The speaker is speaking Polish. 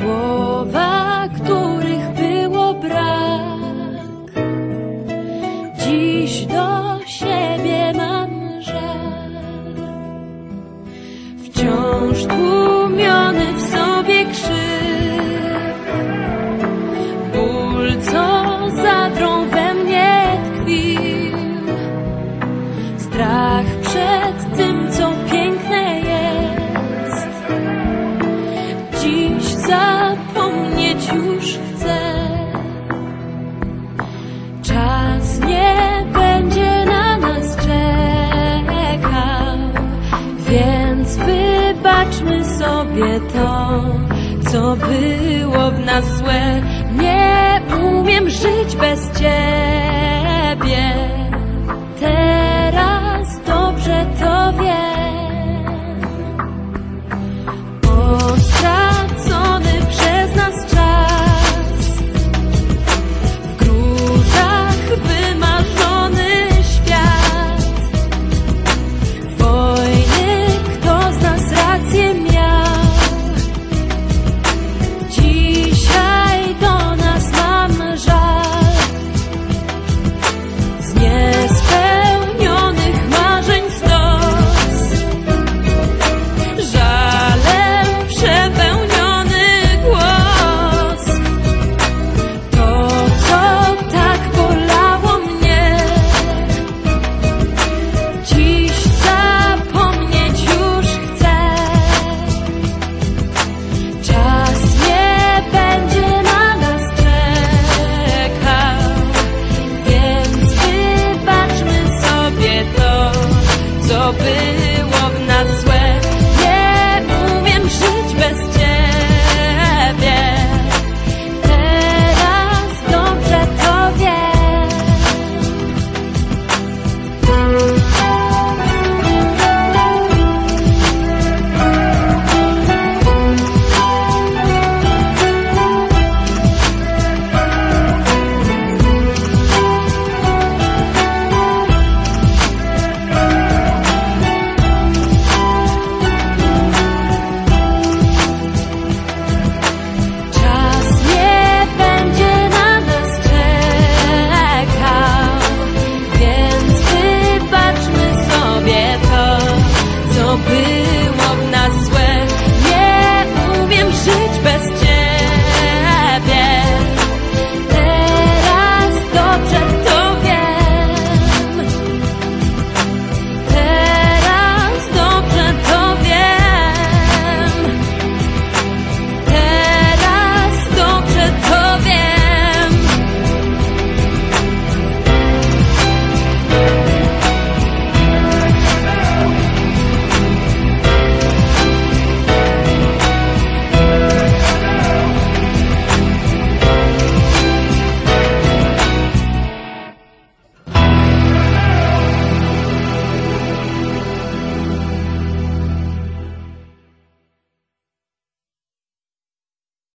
słowa, których było brak. Dziś do zapomnieć już chcę. Czas nie będzie na nas czekał, więc wybaczmy sobie to, co było w nas złe. Nie umiem żyć bez ciebie. Teraz dobrze to wiem. O